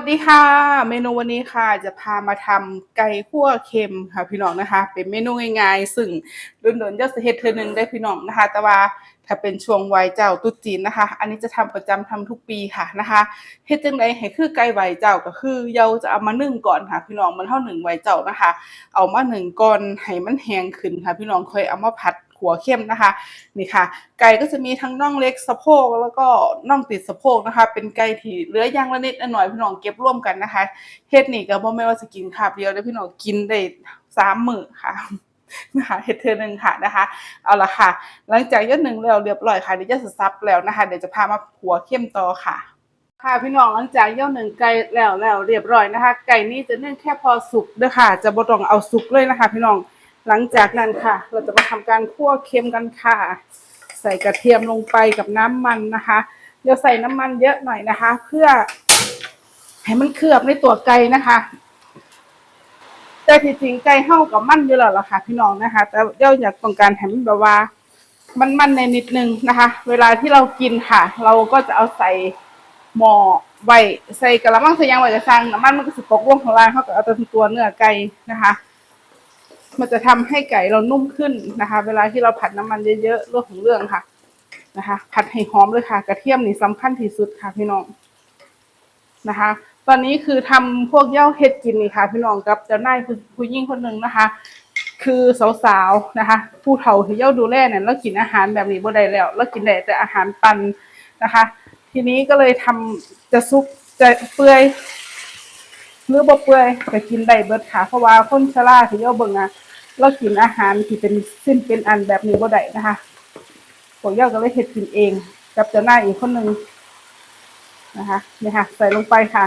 สวัสดีค่ะ เมนูวันนี้ค่ะจะพามาทำไก่ขั่วเค็มค่ะพี่น้องนะคะ เป็นเมนูง่ายๆซึ่งรุ่นๆจะเฮ็ดเทื่อหนึ่งได้พี่น้องนะคะ แต่ว่าถ้าเป็นช่วงไหวเจ้าตุ๊ดจีนนะคะ อันนี้จะทำประจำทำทุกปีค่ะนะคะเฮ็ดจังไดให้คือไก่ไหวเจ้าก็คือเราจะเอามานึ่งก่อนค่ะพี่น้องมันเท่าหนึ่งไหวเจ้านะคะ เอามาหนึ่งก่อนให้มันแห้งขึ้นค่ะ พี่น้องค่อยเอามาผัด หัวเข้มนะคะนี่ค่ะ ไก่ก็จะมีทั้งน่องเล็กสะโพกแล้วก็น่องติดสะโพกนะคะ เป็นไก่ที่เหลือย่างละนิดหน่อยพี่น้องเก็บร่วมกันนะคะเฮ็ดนี่ก็บ่แม่ว่าจะกินคาบเดียวได้อพี่น้องกินได้สามมื้อค่ะนะคะเฮ็ดเทอหนึ่งค่ะนะคะ เอาละค่ะ หลังจากยอดหนึ่งแล้วเรียบร้อยค่ะเดี๋ยวจะซับแล้วนะคะ เดี๋ยวจะพามาหัวเข้มต่อค่ะ ค่ะพี่น้องหลังจากย่อหนึ่งไก่แล้วแล้วเรียบร้อยนะคะ ไก่นี่จะนึ่งแค่พอสุกเด้อค่ะ จะบ่ต้องเอาสุกเลยนะคะ พี่น้อง หลังจากนั้นค่ะ เราจะมาทำการคั่วเค็มกันค่ะ ใส่กระเทียมลงไปกับน้ำมันนะคะเดี๋ยวใส่น้ำมันเยอะหน่อยนะคะ เพื่อให้มันเคลือบในตัวไก่นะคะ แต่ที่จริงไก่เห่ากับมันอยู่แล้วล่ะค่ะ พี่น้องนะคะ แต่เดี๋ยวอยากต้องการให้มันแบบว่ามันมันในนิดนึงนะคะ เวลาที่เรากินค่ะ เราก็จะเอาใส่หม้อไว้ใส่กระมังใส่ยังไว้กระซังน้ำมันมันก็สิตกลงข้างล่างเขาก็เอาตัวเนื้อไก่นะคะ มันจะทำให้ไก่เรานุ่มขึ้นนะคะ เวลาที่เราผัดน้ำมันเยอะๆเรื่องของเรื่องค่ะนะคะ ผัดให้หอมเลยค่ะ กระเทียมนี่สำคัญที่สุดค่ะพี่น้องนะคะ ตอนนี้คือทำพวกเย่าเห็ดกินนี่ค่ะ พี่น้องกับเจ้านายผู้ผู้ยิ่งคนหนึ่งนะคะ คือสาวๆนะคะ ผู้เฒ่าที่เย่าดูแลเนี่ยเรากินอาหารแบบนี้บ่ได้แล้วเรากินแต่อาหารปันนะคะ ทีนี้ก็เลยทำจะซุปจะเปื่อย หรือบ่เปื่อยก็กินได้เบิดค่ะ เพราะว่าคนชราที่เยาเบิ่งอะเรากินอาหารที่เป็นสิ้นเป็นอันแบบนี้บ่ได้นะคะพวกเยาก็เลยเฮ็ดกินเอง กับเจ้านายอีกคนหนึ่งนะคะนี่ค่ะ ใส่ลงไปค่ะ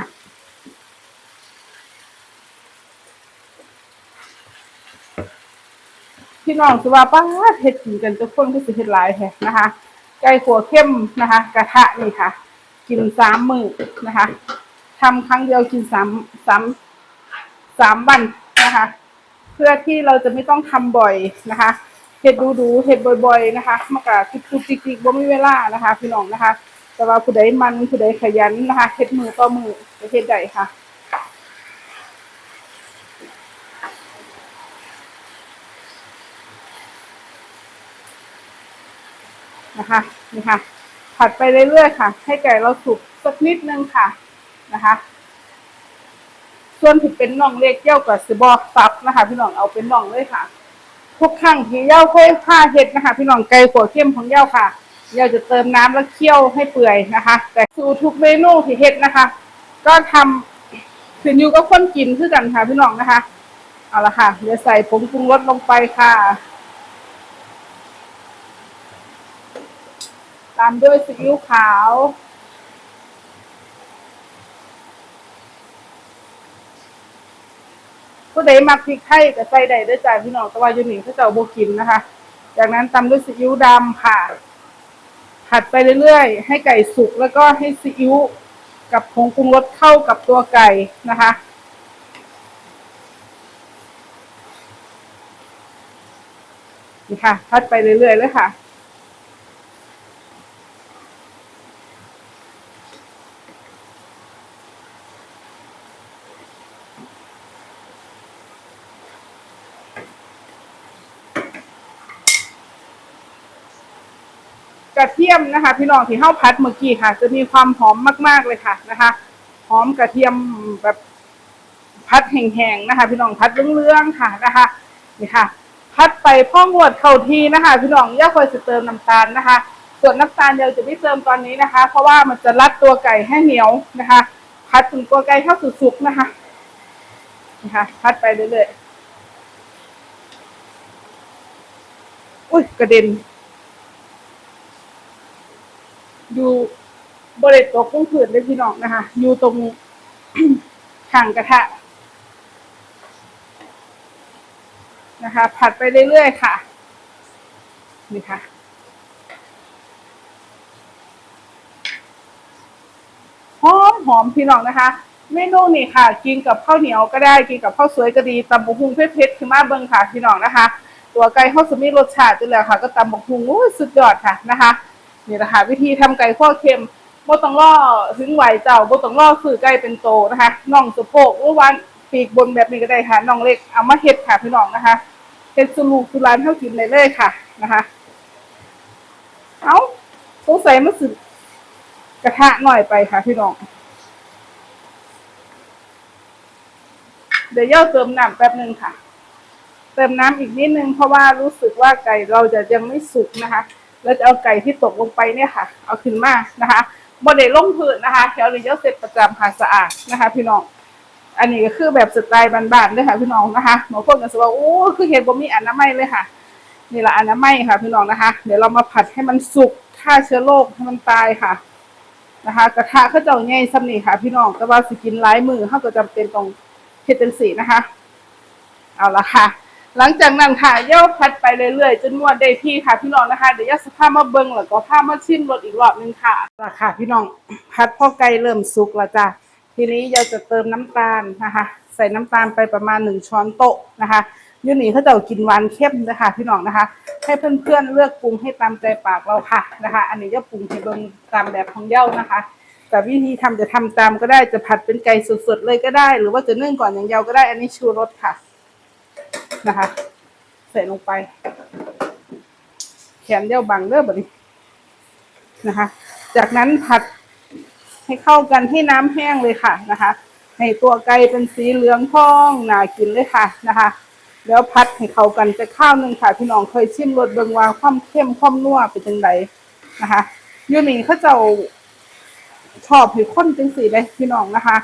พี่น้องสิว่าป้าเฮ็ดกินกันทุกคนก็สิเฮ็ดหลายแฮะนะคะ ไก่ขัวเข้มนะคะ กระทะนี่ค่ะ กินสามมือนะคะ ทำครั้งเดียวกินสามสามสามวันนะคะ เพื่อที่เราจะไม่ต้องทำบ่อยนะคะเฮ็ดดูดูเฮ็ดบ่อยๆนะคะมันก็ทุกทุกจิกจิกบ่มีเวลานะคะ พี่น้องนะคะ แต่ว่าผู้ใดมันผู้ใดขยันนะคะเฮ็ดมือต่อมือเฮ็ดได้ค่ะนะคะนี่ค่ะ ผัดไปเรื่อยๆค่ะ ให้ไก่เราสุกสักนิดนึงค่ะ นะคะ ส่วนที่เป็นน่องเล็กเย่ากับสิบอซับนะคะ พี่น้องเอาเป็นน่องเลยค่ะ ทุกครั้งที่เย่าค่อยผ้าเห็ดนะคะ พี่น้องไก่ขัวเข้มของเย่าค่ะเย่าจะเติมน้ำแล้วเคี่ยวให้เปื่อยนะคะ แต่สูตรทุกเมนูที่เห็ดนะคะ ก็ทำขึ้นอยู่กับคนกินคือกันค่ะพี่น้องนะคะเอาละค่ะเดี๋ยวใส่ผงปรุงรสลงไปค่ะตามด้วยซีอิ๊วขาว ผู้ใดมักพริกไทยก็ใส่ได้เด้วยจ้าพี่น้องแต่ว่าอยู่นี่เขาเจ้าบ่กินนะคะ จากนั้นตามด้วยซีอิ๊วดำค่ะ ผัดไปเรื่อยๆ ให้ไก่สุกแล้วก็ให้ซีอิ๊วกับผงปรุงรสเข้ากับตัวไก่นะคะนี่ค่ะ ผัดไปเรื่อยๆเลยค่ะ ระเทียมนะคะ พี่น้องที่เฮาพัดเมื่อกี้ค่ะ จะมีความหอมมาก ๆเลยค่ะนะคะหอมกระเทียมแบบพัดแห้งๆนะคะ พี่น้องพัดเรื่องๆค่ะนะคะนี่ค่ะ พัดไปพ่องวดเข้าทีนะคะ พี่น้องย่าคอยจะเติมน้ำตาลนะคะ ส่วนน้ำตาลเดียวจะไม่เติมตอนนี้นะคะ เพราะว่ามันจะรัดตัวไก่ให้เหนียวนะคะ พัดถึงตัวไก่เข้าสุกนะคะนี่ค่ะ พัดไปเรื่อยๆอุ้ยกระเด็น อยู่บริเวณตัวกุ้งผืดเลยพี่น้องนะคะ อยู่ตรงห่างกระทะนะคะ ผัดไปเรื่อยๆค่ะ นี่ค่ะหอมหอมพี่น้องนะคะ เมนูนี่ค่ะ กินกับข้าวเหนียวก็ได้กินกับข้าวสวยก็ดีตำบกหุงเผ็ดๆคือมาเบิ่งค่ะพี่น้องนะคะ ตัวไก่ข้าวสมีรสชาติอยู่แล้วค่ะ ก็ตำบกหุงสุดยอดค่ะนะคะ นี่แหละค่ะวิธีทำไก่ข้อเค็มบ่ต้องรอถึงไหวเจ้าบ่ต้องรอซื้อไก่เป็นโตนะคะน่องสะโพกหรือว่าปีกบนแบบนี้ก็ได้ค่ะน่องเล็กเอามาเฮ็ดค่ะพี่น้องนะคะเฮ็ดสุลูกสุรานเฮากินได้เลยค่ะนะคะเอ้าสงสัยมันสึกกระทะหน่อยไปค่ะพี่น้องเดี๋ยวย่าเติมน้ำแป๊บหนึ่งค่ะ เติมน้ำอีกนิดนึงเพราะว่ารู้สึกว่าไก่เราจะยังไม่สุกนะคะ เราจะเอาไก่ที่ตกลงไปเนี่ยค่ะ เอาขึ้นมานะคะบดเดลงพื้นนะคะแถวนี้ย่าเสร็จประจำค่ะสะอาดนะคะ พี่น้อง อันนี้ก็คือแบบสไตล์บ้านๆเลยค่ะ พี่น้องนะคะบางคนก็จะว่าโอ้คือเห็นบ่มีอนามัยเลยค่ะนี่แหละอนามัยค่ะ พี่น้องนะคะ เดี๋ยวเรามาผัดให้มันสุกฆ่าเชื้อโรคให้มันตายค่ะนะคะ กระทะเขาเจ้าใหญ่ซ้ำนี่ค่ะ พี่น้องแต่ว่าสกินหลายมือเขาก็จำเป็นต้องเฮ็ดจังซี่นะคะ เอาละค่ะ หลังจากนั้นค่ะย่าพัดไปเรื่อยๆจนนวดได้ที่ค่ะพี่น้องนะคะเดี๋ยวย่าสภาพมาเบิ่งแล้วก็พามาชิมรสอีกรอบนึงค่ะละค่ะพี่น้องพัดพอไก่เริ่มสุกแล้วจ้ะทีนี้ย่าจะเติมน้ำตาลนะคะ ใส่น้ำตาลไปประมาณหนึ่งช้อนโต๊ะนะคะยูนี่เขาจะกินหวานเข้มนะคะพี่น้องนะคะ ให้เพื่อนๆเลือกปรุงให้ตามใจปากเราค่ะนะคะ อันนี้ย่าปรุงให้เบิ่งตามแบบของเย่านะคะแต่วิธีทำจะทำตามก็ได้จะผัดเป็นไก่สดๆเลยก็ได้ หรือว่าจะนึ่งก่อนอย่างเดียวก็ได้ อันนี้ชูรสค่ะ นะคะ ใส่ลงไป แขนเดียวบังเด้อแบบนี้นะคะ จากนั้นผัดให้เข้ากันให้น้ำแห้งเลยค่ะนะคะ ให้ตัวไก่เป็นสีเหลืองทองน่ากินเลยค่ะนะคะ แล้วพัดให้เข้ากันจะข้าวหนึ่งค่ะพี่น้องเคยชิมรสเบิงวาความเข้มความนัวเป็นจังไดนะคะยูนี่เขาจ้าชอบให้ข้นจังสีเลยพี่น้องนะคะ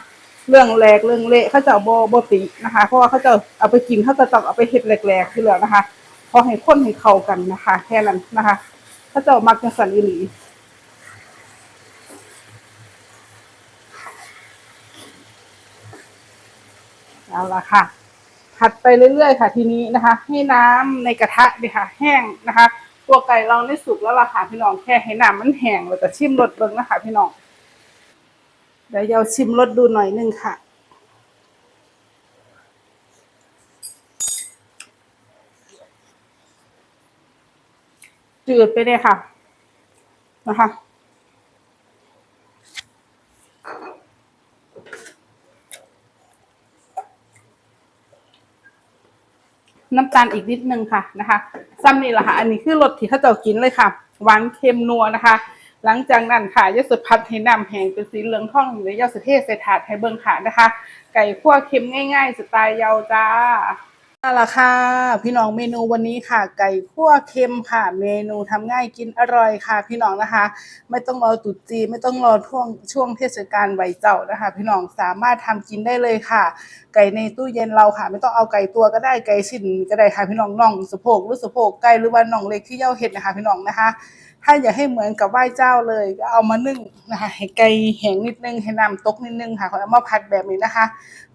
เรื่องแหลกเรื่องเละเขาจะเอาโบโบตินะคะ เพราะว่าเขาจะเอาไปกินเขาจะต้องเอาไปเห็ดแหลกๆที่เหลือนะคะพอให้ข้นให้เข้ากันนะคะ แค่นั้นนะคะเขาจะมักจังสันอีหลีเอาละค่ะผัดไปเรื่อยๆ ค่ะ ทีนี้นะคะ ให้น้ำในกระทะเนี่ยค่ะ แห้งนะคะ ตัวไก่เราได้สุกแล้วล่ะค่ะพี่น้องแค่ให้น้ำมันแห้งเราจะชิมรสเบิ่งนะคะพี่น้อง เดี๋ยวเราชิมรสดูหน่อยนึงค่ะ จืดไปเลยค่ะ นะคะน้ำตาลอีกนิดนึงค่ะนะคะซ้ำนี่แหละค่ะ อันนี้คือรสที่เขาเจ้ากินเลยค่ะ หวานเค็มนัวนะคะ หลังจากนั้นค่ะยาสดพัดให้น้ำแห้งเป็นสีเหลืองทองหรือยาสดเทใส่ถาดให้เบิ่งค่ะนะคะ ไก่คั่วเค็มง่าย ๆ สไตล์เยาจ้าเอาละค่ะ พี่น้องเมนูวันนี้ค่ะ ไก่คั่วเค็มค่ะ เมนูทำง่ายกินอร่อยค่ะ พี่น้องนะคะ ไม่ต้องรอตรุษจีไม่ต้องรอช่วงช่วงเทศกาลไหวเจ้านะคะ พี่น้องสามารถทำกินได้เลยค่ะ ไก่ในตู้เย็นเราค่ะ ไม่ต้องเอาไก่ตัวก็ได้ไก่ชิ้นก็ได้ค่ะพี่น้องน่องสะโพกหรือสะโพกไก่หรือว่าน่องเล็กที่เย่าเห็ดนะคะ พี่น้องนะคะ ถ้าอยากให้เหมือนกับไหว้เจ้าเลยก็เอามานึ่งนะคะให้ไก่แห้งนิดนึงให้น้ำตกนิดนึงค่ะเขาเอามาผัดแบบนี้นะคะ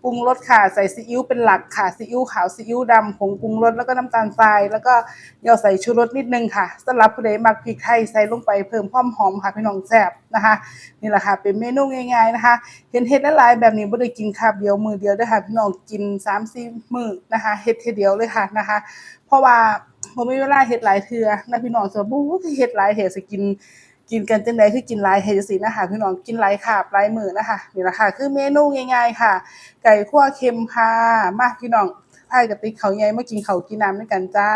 ปรุงรสค่ะใส่ซีอิ๊วเป็นหลักค่ะซีอิ๊วขาวซีอิ๊วดำผงปรุงรสแล้วก็น้ำตาลทราย แล้วก็เดี๋ยวใส่ชูรสนิดนึงค่ะสำหรับผู้ใดมักพริกไทยใส่ลงไปเพิ่มความหอมค่ะพี่น้องแซ่บนะคะนี่แหละค่ะเป็นเมนูง่ายๆนะคะ เห็นเฮ็ดหลายแบบนี้บ่ได้กินคาบเดียวมือเดียวเด้อค่ะพี่น้องกิน3-4มื้อนะคะเฮ็ดเทเดียวเลยค่ะนะคะ เพราะว่า ผมมีเวลาเฮ็ดหลายเทื่อนะพี่น้องสบู๊เฮ็ดหลายเฮ็ดสิกินกินกันจังไดคือกินหลายเฮ็ดสีนะคะพี่น้องกินหลายคาบหลายมื้อนะคะนี่แหละค่ะ คือเมนูง่ายๆค่ะ ไก่คั่วเค็มค่ะ มาพี่น้องพายกับติ๊กเขาใหญ่มากินเขากินน้ำด้วยกันจ้า